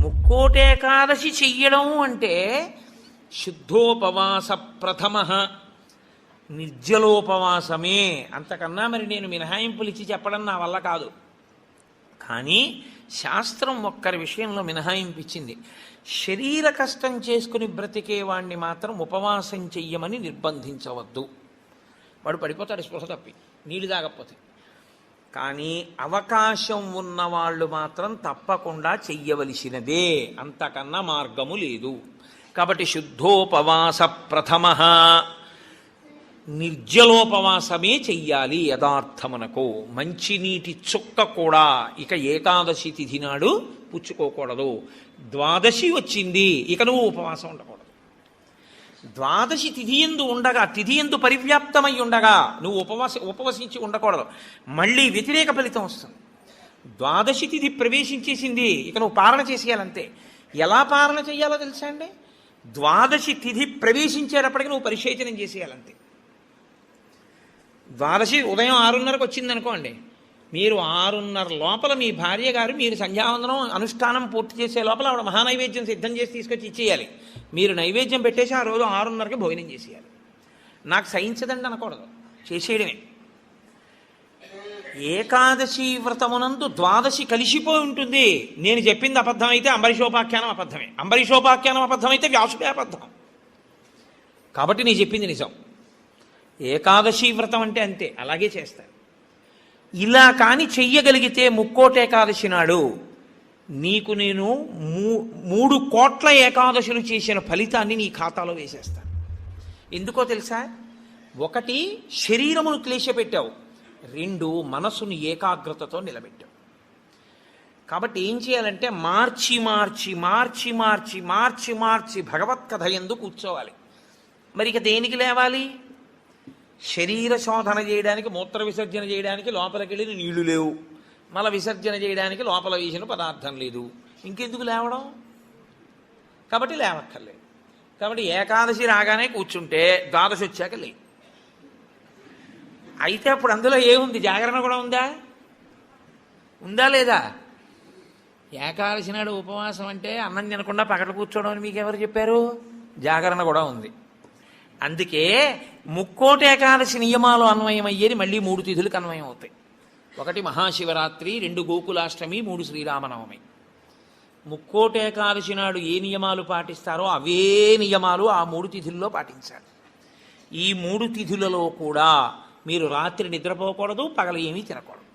ముక్కోటేకాదశి చెయ్యడం అంటే శుద్ధోపవాస ప్రథమ. నిర్జలోపవాసమే. అంతకన్నా మరి నేను మినహాయింపులు ఇచ్చి చెప్పడం నా వల్ల కాదు. కానీ శాస్త్రం ఒక్కరి విషయంలో మినహాయింపు ఇచ్చింది శరీర కష్టం చేసుకుని బ్రతికే వాణ్ణి మాత్రం ఉపవాసం చెయ్యమని నిర్బంధించవద్దు. వాడు పడిపోతాడు స్పృహ తప్పి. నీళ్ళు తాగకపోతే. కానీ అవకాశం ఉన్నవాళ్ళు మాత్రం తప్పకుండా చెయ్యవలసినదే. అంతకన్నా మార్గము లేదు. కాబట్టి శుద్ధోపవాస ప్రథమ. నిర్జలోపవాసమే చెయ్యాలి యథార్థమునకు. మంచినీటి చుక్క కూడా ఇక ఏకాదశి తిథి నాడు పుచ్చుకోకూడదు. ద్వాదశి వచ్చింది ఇక నువ్వు ఉపవాసం ఉండకూడదు. ద్వాదశి తిథి ఎందు ఉండగా తిథి ఎందు పరివ్యాప్తమై ఉండగా నువ్వు ఉపవాస ఉపవసించి ఉండకూడదు. మళ్ళీ వ్యతిరేక ఫలితం వస్తుంది. ద్వాదశి తిథి ప్రవేశించేసింది ఇక నువ్వు పాలన చేసేయాలంతే. ఎలా పాలన చేయాలో తెలుసా అండి? ద్వాదశి తిథి ప్రవేశించేటప్పటికి నువ్వు పరిశేచనం చేసేయాలంతే. ద్వాదశి ఉదయం ఆరున్నరకు వచ్చింది అనుకోండి మీరు ఆరున్నర లోపల మీ భార్య గారు మీరు సంధ్యావందనం అనుష్ఠానం పూర్తి చేసే లోపల ఆవిడ మహానైవేద్యం సిద్ధం చేసి తీసుకొచ్చి ఇచ్చేయాలి. మీరు నైవేద్యం పెట్టేసి ఆ రోజు ఆరున్నరకి భోజనం చేసేయాలి. నాకు సహించదండి అనకూడదు. చేసేయడమే. ఏకాదశి వ్రతమునందు ద్వాదశి కలిసిపోయి ఉంటుంది. నేను చెప్పింది అబద్ధం అయితే అంబరీషోపాఖ్యానం అబద్ధమే. అంబరీషోపాఖ్యానం అబద్ధమైతే వ్యాసుడే అబద్ధం. కాబట్టి నీ చెప్పింది నిజం. ఏకాదశి వ్రతం అంటే అంతే. అలాగే చేస్తారు. ఇలా కాని చెయ్యగలిగితే ముక్కోటేకాదశి నాడు నీకు నేను మూ- మూడు కోట్ల ఏకాదశులు చేసిన ఫలితాన్ని నీ ఖాతాలో వేసేస్తాను. ఎందుకో తెలుసా? ఒకటి శరీరమును క్లేశపెట్టావు. రెండు మనసును ఏకాగ్రతతో నిలబెట్టావు. కాబట్టి ఏం చేయాలంటే మార్చి మార్చి మార్చి మార్చి మార్చి మార్చి భగవత్ కథ ఎందు కూర్చోవాలి. మరి ఇక దేనికి లేవాలి? శరీర శోధన చేయడానికి మూత్ర విసర్జన చేయడానికి లోపలికి వెళ్ళిన నీళ్ళు లేవు. మల విసర్జన చేయడానికి లోపల వేసిన పదార్థం లేదు. ఇంకెందుకు లేవడం? కాబట్టి లేవక్కర్లేదు. కాబట్టి ఏకాదశి రాగానే కూర్చుంటే ద్వాదశి వచ్చాక లే అయితే అప్పుడు అందులో ఏముంది? జాగరణ కూడా ఉందా? ఉందా లేదా? ఏకాదశి నాడు ఉపవాసం అంటే అన్నం తినకుండా పగట కూర్చోవడం అని మీకు ఎవరు చెప్పారు? జాగరణ కూడా ఉంది. అందుకే ముక్కోటి ఏకాదశి నియమాలు అన్వయమయ్యేది మళ్ళీ మూడు తిథులకు అన్వయం అవుతాయి ఒకటి మహాశివరాత్రి రెండు గోకులాష్టమి మూడు శ్రీరామనవమి. ముక్కోటి ఏకాదశి నాడు ఏ నియమాలు పాటిస్తారో అవే నియమాలు ఆ మూడు తిథుల్లో పాటించాలి. ఈ మూడు తిథులలో కూడా మీరు రాత్రి నిద్రపోకూడదు పగలు ఏమీ తినకూడదు.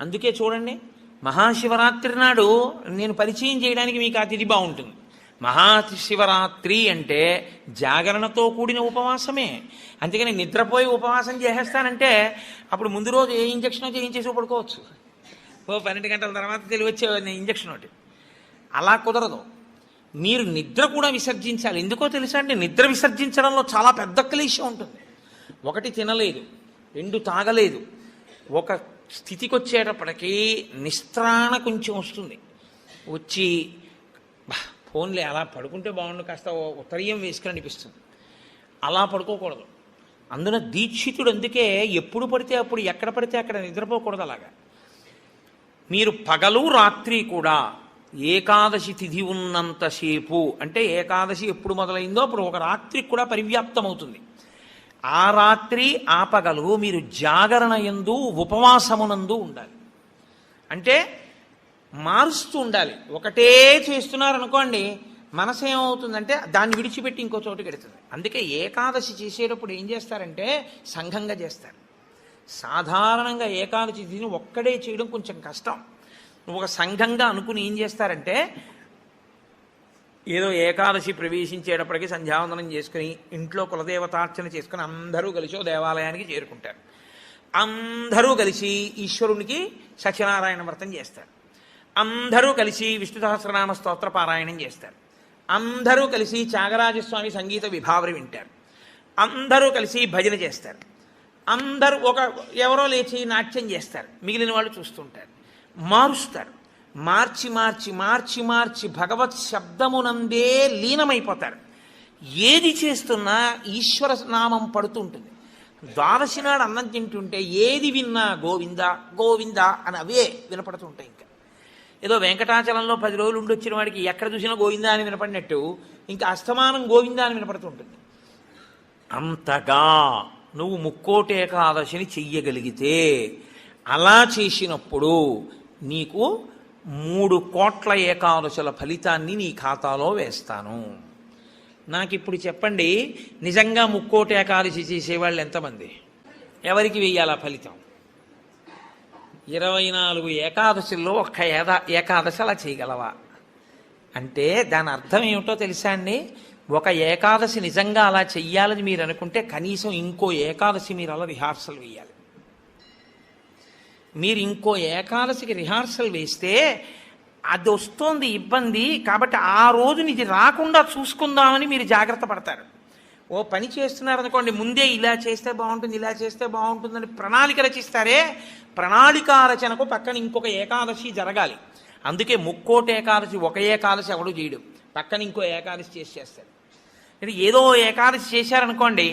అందుకే చూడండి మహాశివరాత్రి నాడు నేను పరిచయం చేయడానికి మీకు ఆ తిథి బాగుంటుంది. మహాశివరాత్రి అంటే జాగరణతో కూడిన ఉపవాసమే. అందుకని నిద్రపోయి ఉపవాసం చేసేస్తానంటే అప్పుడు ముందు రోజు ఏ ఇంజక్షన్ చేయించేసి పడుకోవచ్చు. ఓ పన్నెండు గంటల తర్వాత తెలివి వచ్చే ఇంజక్షన్ ఒకటి. అలా కుదరదు. మీరు నిద్ర కూడా విసర్జించాలి. ఎందుకో తెలుసా అండి? నిద్ర విసర్జించడంలో చాలా పెద్ద క్లేశం ఉంటుంది. ఒకటి తినలేదు. రెండు తాగలేదు. ఒక స్థితికి వచ్చేటప్పటికీ నిస్త్రాణ కొంచెం వస్తుంది. వచ్చి ఫోన్లే అలా పడుకుంటే బాగుండు కాస్త ఓ ఉత్తరీయం వేసుకుని అనిపిస్తుంది అలా పడుకోకూడదు. అందున దీక్షితుడు అందుకే ఎప్పుడు పడితే అప్పుడు ఎక్కడ పడితే అక్కడ నిద్రపోకూడదు అలాగా. మీరు పగలు రాత్రి కూడా ఏకాదశి తిథి ఉన్నంతసేపు అంటే ఏకాదశి ఎప్పుడు మొదలైందో అప్పుడు ఒక రాత్రి కూడా పరివ్యాప్తం అవుతుంది ఆ రాత్రి ఆ పగలు మీరు జాగరణ ఎందు ఉపవాసమునందు ఉండాలి. అంటే మారుస్తూ ఉండాలి. ఒకటే చేస్తున్నారనుకోండి మనసు ఏమవుతుందంటే దాన్ని విడిచిపెట్టి ఇంకో చోటుకి వెడుతుంది అందుకే ఏకాదశి చేసేటప్పుడు ఏం చేస్తారంటే సంఘంగా చేస్తారు. సాధారణంగా ఏకాదశి ఒక్కడే చేయడం కొంచెం కష్టం. నువ్వు ఒక సంఘంగా అనుకుని ఏం చేస్తారంటే ఏదో ఏకాదశి ప్రవేశించేటప్పటికి సంధ్యావందనం చేసుకుని ఇంట్లో కులదేవతార్చన చేసుకుని అందరూ కలిసి ఓ దేవాలయానికి చేరుకుంటారు. అందరూ కలిసి ఈశ్వరునికి సత్యనారాయణ వ్రతం చేస్తారు. అందరూ కలిసి విష్ణు సహస్రనామ స్తోత్ర పారాయణం చేస్తారు. అందరూ కలిసి త్యాగరాజస్వామి సంగీత విభావరి వింటారు. అందరూ కలిసి భజన చేస్తారు. అందరూ ఒక ఎవరో లేచి నాట్యం చేస్తారు. మిగిలిన వాళ్ళు చూస్తుంటారు. మారుస్తారు. మార్చి మార్చి మార్చి మార్చి భగవత్ శబ్దమునందే లీనమైపోతారు. ఏది చేస్తున్నా ఈశ్వర నామం పడుతుంటుంది. ద్వాదశి నాడు అన్నం తింటుంటే ఏది విన్నా గోవింద గోవింద అని అవే వినపడుతుంటాయి ఇంకా. ఏదో వెంకటాచలంలో పది రోజులు ఉండొచ్చిన వాడికి ఎక్కడ చూసినా గోవిందా అని వినపడినట్టు ఇంకా అస్తమానం గోవిందా అని వినపడుతుంటుంది. అంతగా నువ్వు ముక్కోటి ఏకాదశిని చెయ్యగలిగితే అలా చేసినప్పుడు నీకు మూడు కోట్ల ఏకాదశుల ఫలితాన్ని నీ ఖాతాలో వేస్తాను. నాకు ఇప్పుడు చెప్పండి నిజంగా ముక్కోటి ఏకాదశి చేసేవాళ్ళు ఎంతమంది? ఎవరికి వెయ్యాలి ఫలితం? ఇరవై నాలుగు ఏకాదశుల్లో ఒక్క ఏదా ఏకాదశి అలా చేయగలవా? అంటే దాని అర్థం ఏమిటో తెలుసా అండి? ఒక ఏకాదశి నిజంగా అలా చెయ్యాలని మీరు అనుకుంటే కనీసం ఇంకో ఏకాదశి మీరు అలా రిహార్సల్ వేయాలి. మీరు ఇంకో ఏకాదశికి రిహార్సల్ వేస్తే అది వస్తోంది ఇబ్బంది కాబట్టి ఆ రోజుని ఇది రాకుండా చూసుకుందామని మీరు జాగ్రత్త పడతారు. ఓ పని చేస్తున్నారనుకోండి ముందే ఇలా చేస్తే బాగుంటుంది ఇలా చేస్తే బాగుంటుందని ప్రణాళిక రచిస్తారే ప్రణాళిక రచనకు పక్కన ఇంకొక ఏకాదశి జరగాలి. అందుకే ముక్కోటి ఏకాదశి ఒక ఏకాదశి ఎవడు చేయడు. పక్కన ఇంకో ఏకాదశి చేసి చేస్తాడు. అంటే ఏదో ఏకాదశి చేశారనుకోండి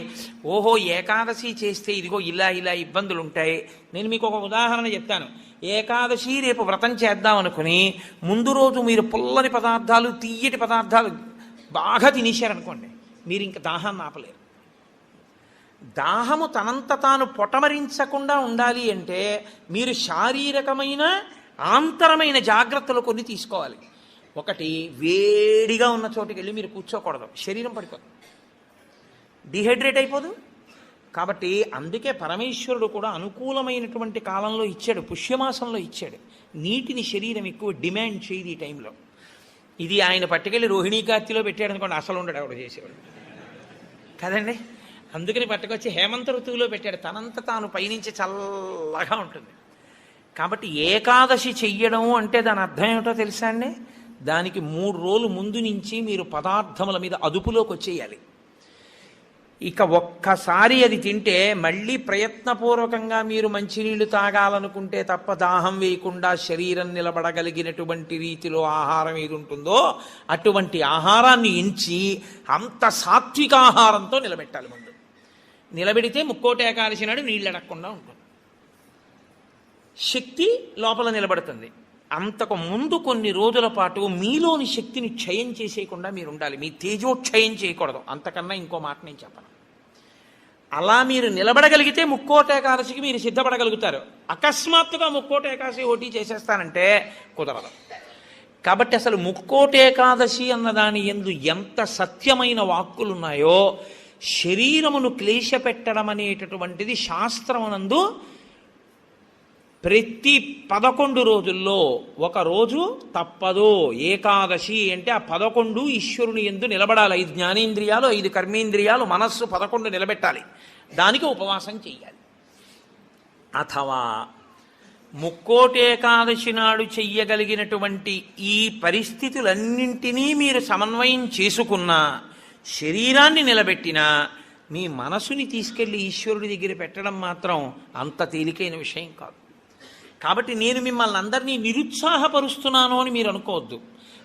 ఓహో ఏకాదశి చేస్తే ఇదిగో ఇలా ఇలా ఇబ్బందులు ఉంటాయి నేను మీకు ఒక ఉదాహరణ చెప్తాను. ఏకాదశి రేపు వ్రతం చేద్దాం అనుకుని ముందు రోజు మీరు పుల్లని పదార్థాలు తీయటి పదార్థాలు బాగా తినేశారనుకోండి మీరు ఇంకా దాహాన్ని ఆపలేరు. దాహము తనంత తాను పొటమరించకుండా ఉండాలి అంటే మీరు శారీరకమైన ఆంతరమైన జాగ్రత్తలు కొన్ని తీసుకోవాలి. ఒకటి వేడిగా ఉన్న చోటుకి వెళ్ళి మీరు కూర్చోకూడదు. శరీరం పడిపోదు. డిహైడ్రేట్ అయిపోదు. కాబట్టి అందుకే పరమేశ్వరుడు కూడా అనుకూలమైనటువంటి కాలంలో ఇచ్చాడు పుష్యమాసంలో ఇచ్చాడు. నీటిని శరీరం ఎక్కువ డిమాండ్ చేయదు ఈ టైంలో. ఇది ఆయన పట్టుకెళ్ళి రోహిణీకార్తిలో పెట్టాడు అనుకోండి అసలు ఉండడు ఆవిడ చేసేవాడు. కదండి? అందుకని పట్టుకొచ్చి హేమంత ఋతువులో పెట్టాడు. తనంత తాను పైనుంచి చల్లగా ఉంటుంది. కాబట్టి ఏకాదశి చెయ్యడం అంటే దాని అర్థం ఏమిటో తెలుసా అండి? దానికి మూడు రోజులు ముందు నుంచి మీరు పదార్థముల మీద అదుపులోకి వచ్చేయాలి. ఇక ఒక్కసారి అది తింటే మళ్ళీ ప్రయత్నపూర్వకంగా మీరు మంచినీళ్ళు తాగాలనుకుంటే తప్ప దాహం వేయకుండా శరీరం నిలబడగలిగినటువంటి రీతిలో ఆహారం ఏది ఉంటుందో అటువంటి ఆహారాన్ని ఎంచి అంత సాత్విక ఆహారంతో నిలబెట్టాలి ముందు. నిలబెడితే ముక్కోటే కాల్చినాడు నీళ్ళు అడగకుండా ఉంటుంది. శక్తి లోపల నిలబడుతుంది. అంతకు ముందు కొన్ని రోజుల పాటు మీలోని శక్తిని క్షయం చేసేయకుండా మీరు ఉండాలి. మీ తేజోక్షయం చేయకూడదు. అంతకన్నా ఇంకో మాట నేను చెప్పను. అలా మీరు నిలబడగలిగితే ముక్కోట ఏకాదశికి మీరు సిద్ధపడగలుగుతారు. అకస్మాత్తుగా ముక్కోట ఏకాదశి ఓటీ చేసేస్తానంటే కుదరదు. కాబట్టి అసలు ముక్కోట ఏకాదశి అన్నదాని ఎందు ఎంత సత్యమైన వాక్కులున్నాయో శరీరమును క్లేశపెట్టడం అనేటటువంటిది శాస్త్రమునందు ప్రతి పదకొండు రోజుల్లో ఒక రోజు తప్పదు. ఏకాదశి అంటే ఆ పదకొండు ఈశ్వరుని ఎందు నిలబడాలి. ఐదు జ్ఞానేంద్రియాలు ఐదు కర్మేంద్రియాలు మనస్సు పదకొండు నిలబెట్టాలి. దానికి ఉపవాసం చెయ్యాలి. అథవా ముక్కోటి ఏకాదశి నాడు చెయ్యగలిగినటువంటి ఈ పరిస్థితులన్నింటినీ మీరు సమన్వయం చేసుకున్నా శరీరాన్ని నిలబెట్టినా మీ మనసుని తీసుకెళ్ళి ఈశ్వరుడి దగ్గర పెట్టడం మాత్రం అంత తేలికైన విషయం కాదు. కాబట్టి నేను మిమ్మల్ని అందరినీ నిరుత్సాహపరుస్తున్నాను అని మీరు అనుకోవద్దు.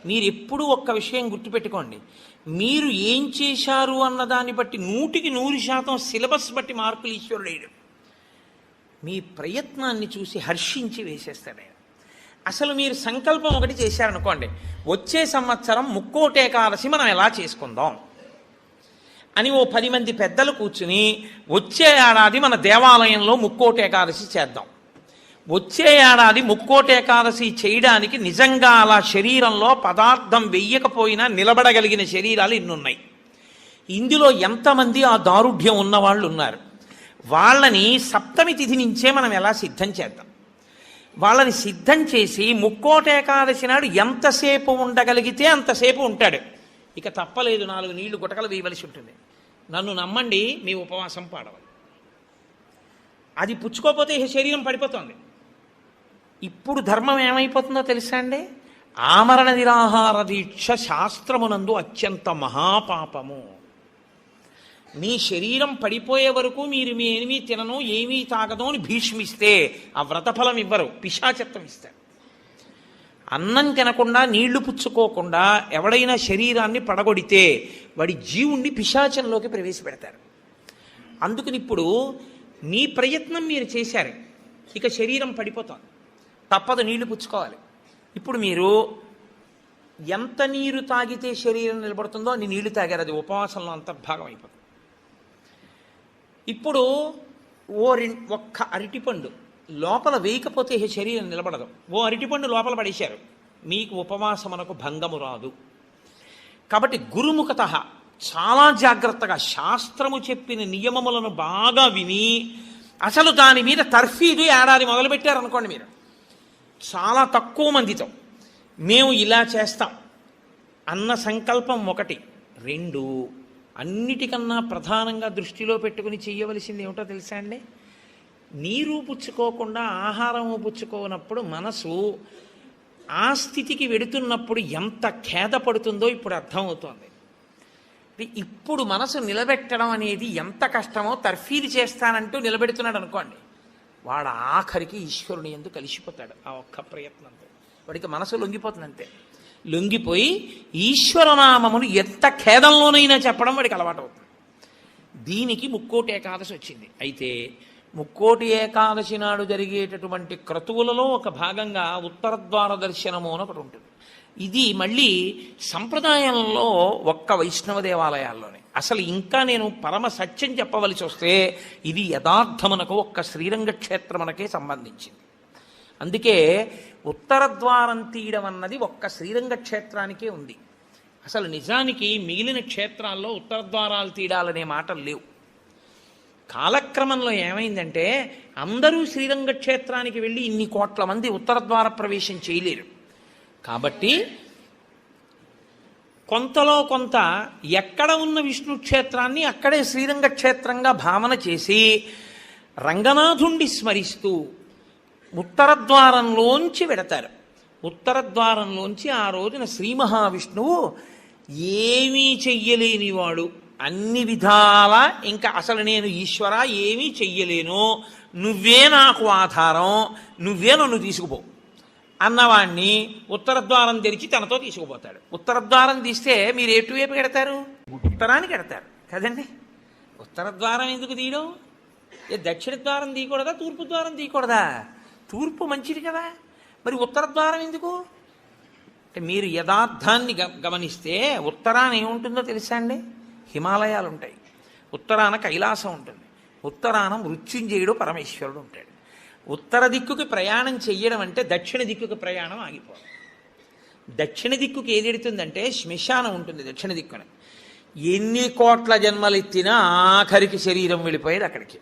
మీరు ఎప్పుడూ ఒక్క విషయం గుర్తుపెట్టుకోండి. మీరు ఏం చేశారు అన్న దాన్ని బట్టి నూటికి నూరు శాతం సిలబస్ బట్టి మార్కులు ఈశ్వరుడు లేడు మీ ప్రయత్నాన్ని చూసి హర్షించి వేసేస్తాడు ఆయన. అసలు మీరు సంకల్పం ఒకటి చేశారనుకోండి. వచ్చే సంవత్సరం ముక్కోటి మనం ఎలా చేసుకుందాం? అని ఓ పది మంది పెద్దలు కూర్చుని వచ్చే ఏడాది మన దేవాలయంలో ముక్కోటేకాదశి చేద్దాం. వచ్చే ఏడాది ముక్కోటి ఏకాదశి చేయడానికి నిజంగా అలా శరీరంలో పదార్థం వెయ్యకపోయినా నిలబడగలిగిన శరీరాలు ఇన్నున్నాయి. ఇందులో ఎంతమంది ఆ దారుఢ్యం ఉన్న వాళ్ళు ఉన్నారు? వాళ్ళని సప్తమి తిథి నుంచే మనం ఎలా సిద్ధం చేద్దాం? వాళ్ళని సిద్ధం చేసి ముక్కోట ఏకాదశి నాడు ఎంతసేపు ఉండగలిగితే అంతసేపు ఉంటాడు. ఇక తప్పలేదు నాలుగు నీళ్ళు గుటకలు వేయవలసి ఉంటుంది. నన్ను నమ్మండి మీ ఉపవాసం పాడవాలి అది పుచ్చుకోపోతే శరీరం పడిపోతుంది. ఇప్పుడు ధర్మం ఏమైపోతుందో తెలుసా అండి? ఆమరణ నిరాహార దీక్ష శాస్త్రమునందు అత్యంత మహాపాపము. మీ శరీరం పడిపోయే వరకు మీరు మీ ఏమీ తినను ఏమీ తాగదు అని భీష్మిస్తే ఆ వ్రతఫలం ఇవ్వరు పిశాచత్వం ఇస్తారు. అన్నం తినకుండా నీళ్ళు పుచ్చుకోకుండా ఎవడైనా శరీరాన్ని పడగొడితే వాడి జీవుణ్ణి పిశాచంలోకి ప్రవేశపెడతారు. అందుకని ఇప్పుడు మీ ప్రయత్నం మీరు చేశారు. ఇక శరీరం పడిపోతుంది. తప్పదు నీళ్ళు పుచ్చుకోవాలి. ఇప్పుడు మీరు ఎంత నీరు తాగితే శరీరం నిలబడుతుందో అన్ని నీళ్ళు తాగారు. అది ఉపవాసంలో అంతర్భాగం అయిపోతుంది. ఇప్పుడు ఓ రెం ఒక్క అరటిపండు లోపల వేయకపోతే శరీరం నిలబడదు. ఓ అరటిపండు లోపల పడేశారు. మీకు ఉపవాసమునకు భంగము రాదు. కాబట్టి గురుముఖత చాలా జాగ్రత్తగా శాస్త్రము చెప్పిన నియమములను బాగా విని అసలు దాని మీద తర్ఫీదు ఏడాది మొదలుపెట్టారనుకోండి మీరు. చాలా తక్కువ మందితో. మేము ఇలా చేస్తాం. అన్న సంకల్పం ఒకటి. రెండు అన్నిటికన్నా ప్రధానంగా దృష్టిలో పెట్టుకుని చేయవలసింది ఏమిటో తెలుసా అండి? నీరు పుచ్చుకోకుండా ఆహారము పుచ్చుకోనప్పుడు మనసు ఆ స్థితికి వెడుతున్నప్పుడు ఎంత ఖేద పడుతుందో ఇప్పుడు అర్థమవుతోంది. ఇప్పుడు మనసు నిలబెట్టడం అనేది ఎంత కష్టమో తర్ఫీదు చేస్తానంటూ నిలబెడుతున్నాడు అనుకోండి. వాడు ఆఖరికి ఈశ్వరుని ఎందుకు కలిసిపోతాడు ఆ ఒక్క ప్రయత్నంతో వాడికి మనసు లొంగిపోతుంది అంతే. లొంగిపోయి ఈశ్వరనామమును ఎంత ఖేదంలోనైనా చెప్పడం వాడికి అలవాటు అవుతుంది దీనికి ముక్కోటి ఏకాదశి వచ్చింది. అయితే ముక్కోటి ఏకాదశి నాడు జరిగేటటువంటి క్రతువులలో ఒక భాగంగా ఉత్తరద్వార దర్శనము అని ఒకటి ఉంటుంది. ఇది మళ్ళీ సంప్రదాయంలో ఒక్క వైష్ణవ దేవాలయాల్లోనే. అసలు ఇంకా నేను పరమ సత్యం చెప్పవలసి వస్తే ఇది యథార్థమునకు ఒక్క శ్రీరంగ క్షేత్రమునకే సంబంధించింది. అందుకే ఉత్తర ద్వారం తీయడం అన్నది ఒక్క శ్రీరంగ క్షేత్రానికే ఉంది. అసలు నిజానికి మిగిలిన క్షేత్రాల్లో ఉత్తర ద్వారాలు తీయడాలనే మాటలు లేవు. కాలక్రమంలో ఏమైందంటే అందరూ శ్రీరంగ క్షేత్రానికి వెళ్ళి ఇన్ని కోట్ల మంది ఉత్తర ద్వార ప్రవేశం చేయలేరు. కాబట్టి కొంతలో కొంత ఎక్కడ ఉన్న విష్ణు క్షేత్రాన్ని అక్కడే శ్రీరంగ క్షేత్రంగా భావన చేసి రంగనాథుండి స్మరిస్తూ ఉత్తర ద్వారంలోంచి వెడతారు. ఉత్తర ద్వారంలోంచి ఆ రోజున శ్రీ మహావిష్ణువు ఏమీ చెయ్యలేనివాడు. అన్ని విధాల ఇంకా అసలు నేను ఈశ్వర ఏమీ చెయ్యలేను. నువ్వే నాకు ఆధారం. నువ్వే నన్ను తీసుకుపో. అన్నవాణ్ణి ఉత్తర ద్వారం తెరిచి తనతో తీసుకుపోతాడు. ఉత్తర ద్వారం తీస్తే మీరు ఎటువైపు పెడతారు ఉత్తరానికి ఎడతారు. కదండి? ఉత్తర ద్వారం ఎందుకు తీయడం? ఏ దక్షిణ ద్వారం తీయకూడదా? తూర్పు ద్వారం తీయకూడదా? తూర్పు మంచిది కదా. మరి ఉత్తర ద్వారం ఎందుకు? అంటే మీరు యథార్థాన్ని గమనిస్తే ఉత్తరాన ఏముంటుందో తెలుసా అండి? హిమాలయాలు ఉంటాయి. ఉత్తరాన కైలాసం ఉంటుంది. ఉత్తరాన మృత్యుంజయుడు పరమేశ్వరుడు ఉంటాడు. ఉత్తర దిక్కుకి ప్రయాణం చెయ్యడం అంటే దక్షిణ దిక్కుకి ప్రయాణం ఆగిపోవడం. దక్షిణ దిక్కుకి ఏది ఎడుతుందంటే శ్మశానం ఉంటుంది దక్షిణ దిక్కున. ఎన్ని కోట్ల జన్మలు ఎత్తినా ఆఖరికి శరీరం వెళ్ళిపోయేది అక్కడికి.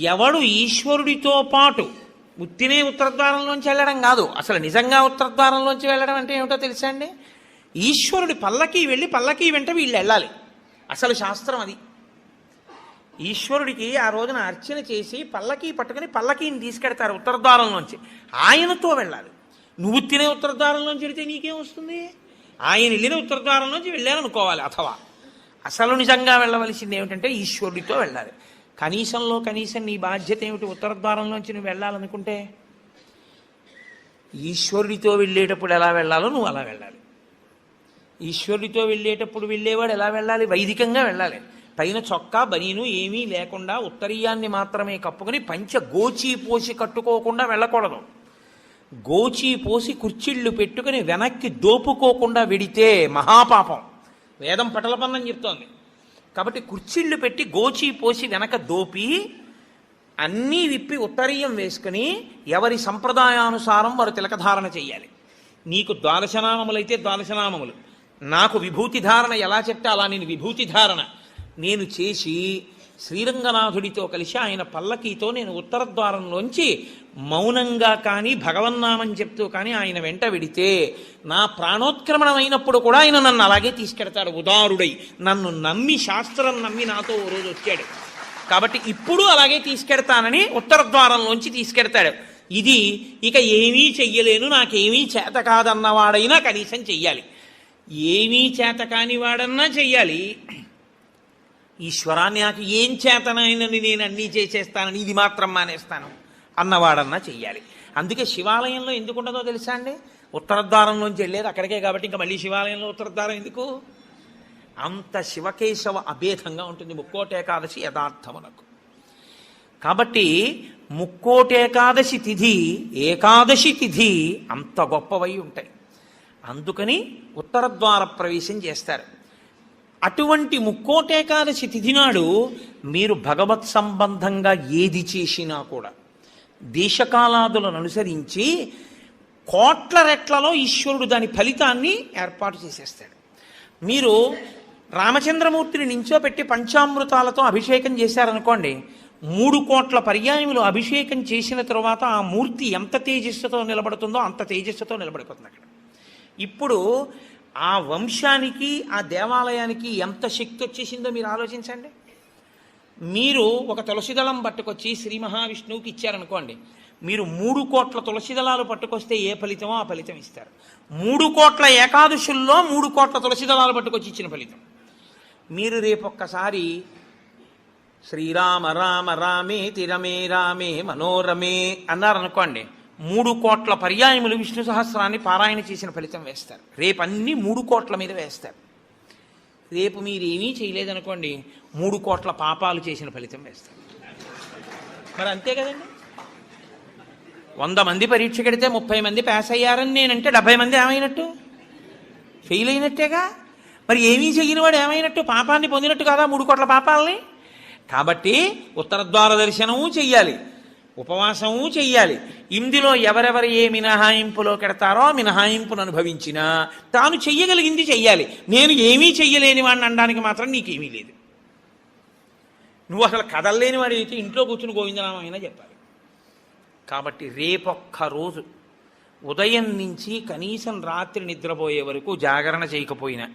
ఎవడు ఈశ్వరుడితో పాటు ఉత్తినే ఉత్తరద్వారంలోంచి వెళ్ళడం కాదు. అసలు నిజంగా ఉత్తరద్వారంలోంచి వెళ్ళడం అంటే ఏమిటో తెలుసా అండి? ఈశ్వరుడి పల్లకి వెళ్ళి పల్లకి వెంట వీళ్ళు వెళ్ళాలి. అసలు శాస్త్రం అది. ఈశ్వరుడికి ఆ రోజున అర్చన చేసి పల్లకీ పట్టుకుని పల్లకీని తీసుకెడతారు ఉత్తరద్వారంలోంచి. ఆయనతో వెళ్ళాలి. నువ్వు తినే ఉత్తరద్వారంలోంచి వెళితే నీకేం వస్తుంది? ఆయన వెళ్ళిన ఉత్తరద్వారంలోంచి వెళ్ళాలనుకోవాలి అథవా. అసలు నిజంగా వెళ్ళవలసింది ఏమిటంటే ఈశ్వరుడితో వెళ్ళాలి. కనీసంలో కనీసం నీ బాధ్యత ఏమిటి ఉత్తరద్వారంలోంచి నువ్వు వెళ్ళాలనుకుంటే? ఈశ్వరుడితో వెళ్ళేటప్పుడు ఎలా వెళ్ళాలో నువ్వు అలా వెళ్ళాలి. ఈశ్వరుడితో వెళ్ళేటప్పుడు వెళ్ళేవాడు ఎలా వెళ్ళాలి? వైదికంగా వెళ్ళాలి. పైన చొక్కా బనీను ఏమీ లేకుండా ఉత్తరీయాన్ని మాత్రమే కప్పుకొని పంచ గోచి పోసి కట్టుకోకుండా వెళ్ళకూడదు. గోచి పోసి కుర్చీళ్ళు పెట్టుకుని వెనక్కి దోపుకోకుండా విడితే మహాపాపం. వేదం పటలపన్నం చెప్తోంది. కాబట్టి కుర్చీళ్ళు పెట్టి గోచి పోసి వెనక దోపి అన్నీ విప్పి ఉత్తరీయం వేసుకుని ఎవరి సంప్రదాయానుసారం వారు తిలకధారణ చేయాలి నీకు ద్వాదశనామములైతే ద్వాదశనామములు. నాకు విభూతి ధారణ ఎలా చెప్తే అలా నేను విభూతి ధారణ. నేను చేసి శ్రీరంగనాథుడితో కలిసి ఆయన పల్లకీతో నేను ఉత్తర ద్వారంలోంచి మౌనంగా కానీ భగవన్నామని చెప్తూ కానీ ఆయన వెంట వెడితే నా ప్రాణోత్క్రమణం అయినప్పుడు కూడా ఆయన నన్ను అలాగే తీసుకెడతాడు. ఉదారుడై నన్ను నమ్మి శాస్త్రం నమ్మి నాతో ఓ రోజు వచ్చాడు. కాబట్టి ఇప్పుడు అలాగే తీసుకెడతానని ఉత్తర ద్వారంలోంచి తీసుకెడతాడు. ఇది ఇక ఏమీ చెయ్యలేను నాకేమీ చేత కాదన్నవాడైనా కనీసం చెయ్యాలి. ఏమీ చేత కాని వాడన్నా చెయ్యాలి. ఈశ్వరాన్ని నాకు ఏం చేతనైనని నేను అన్నీ చేసేస్తానని ఇది మాత్రం మానేస్తాను అన్నవాడన్నా చెయ్యాలి. అందుకే శివాలయంలో ఎందుకు ఉండదో తెలుసా అండి? ఉత్తరద్వారంలోంచి వెళ్ళేది అక్కడికే కాబట్టి ఇంకా మళ్ళీ శివాలయంలో ఉత్తరద్వారం ఎందుకు? అంత శివకేశవ అభేదంగా ఉంటుంది ముక్కోటేకాదశి యథార్థమునకు. కాబట్టి ముక్కోటేకాదశి తిథి ఏకాదశి తిథి అంత గొప్పవై ఉంటాయి. అందుకని ఉత్తరద్వార ప్రవేశం చేస్తారు. అటువంటి ముక్కోటేకాదశి తిథి నాడు మీరు భగవత్ సంబంధంగా ఏది చేసినా కూడా. దేశకాలాదులను అనుసరించి కోట్ల రెట్లలో ఈశ్వరుడు దాని ఫలితాన్ని ఏర్పాటు చేసేస్తాడు. మీరు రామచంద్రమూర్తిని నించోపెట్టి పంచామృతాలతో అభిషేకం చేశారనుకోండి మూడు కోట్ల పర్యాయములు అభిషేకం చేసిన తరువాత ఆ మూర్తి ఎంత తేజస్సుతో నిలబడుతుందో అంత తేజస్సుతో నిలబడిపోతుంది అక్కడ. ఇప్పుడు ఆ వంశానికి ఆ దేవాలయానికి ఎంత శక్తి వచ్చేసిందో మీరు ఆలోచించండి. మీరు ఒక తులసిదళం పట్టుకొచ్చి శ్రీ మహావిష్ణువుకి ఇచ్చారనుకోండి మీరు మూడు కోట్ల తులసిదళాలు పట్టుకొస్తే ఏ ఫలితమో ఆ ఫలితం ఇస్తారు. మూడు కోట్ల ఏకాదశుల్లో మూడు కోట్ల తులసిదళాలు పట్టుకొచ్చి ఇచ్చిన ఫలితం. మీరు రేపొక్కసారి శ్రీరామ రామ రామే తిరమే రామే మనోరమే అన్నారనుకోండి మూడు కోట్ల పర్యాయములు విష్ణు సహస్రాన్ని పారాయణ చేసిన ఫలితం వేస్తారు. రేపు అన్ని మూడు కోట్ల మీద వేస్తారు. రేపు మీరు ఏమీ చేయలేదనుకోండి మూడు కోట్ల పాపాలు చేసిన ఫలితం వేస్తారు. మరి అంతే కదండి? వంద మంది పరీక్ష కడితే ముప్పై మంది పాస్ అయ్యారని నేనంటే డెబ్బై మంది ఏమైనట్టు? ఫెయిల్ అయినట్టేగా? మరి ఏమీ చెయ్యని వాడు ఏమైనట్టు? పాపాన్ని పొందినట్టు కాదా మూడు కోట్ల పాపాలని? కాబట్టి ఉత్తరద్వార దర్శనము చెయ్యాలి. ఉపవాసము చెయ్యాలి. ఇందులో ఎవరెవరు ఏ మినహాయింపులో కెడతారో మినహాయింపును అనుభవించినా తాను చెయ్యగలిగింది చెయ్యాలి. నేను ఏమీ చెయ్యలేని వాడిని అనడానికి మాత్రం నీకేమీ లేదు. నువ్వు అసలు కదలలేని వాడు అయితే ఇంట్లో కూర్చుని గోవిందనామైనా చెప్పాలి. కాబట్టి రేపొక్క రోజు ఉదయం నుంచి కనీసం రాత్రి నిద్రపోయే వరకు జాగరణ చేయకపోయినా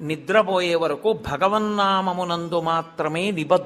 నిద్రపోయే వరకు భగవన్నామమునందు మాత్రమే నిబద్ధ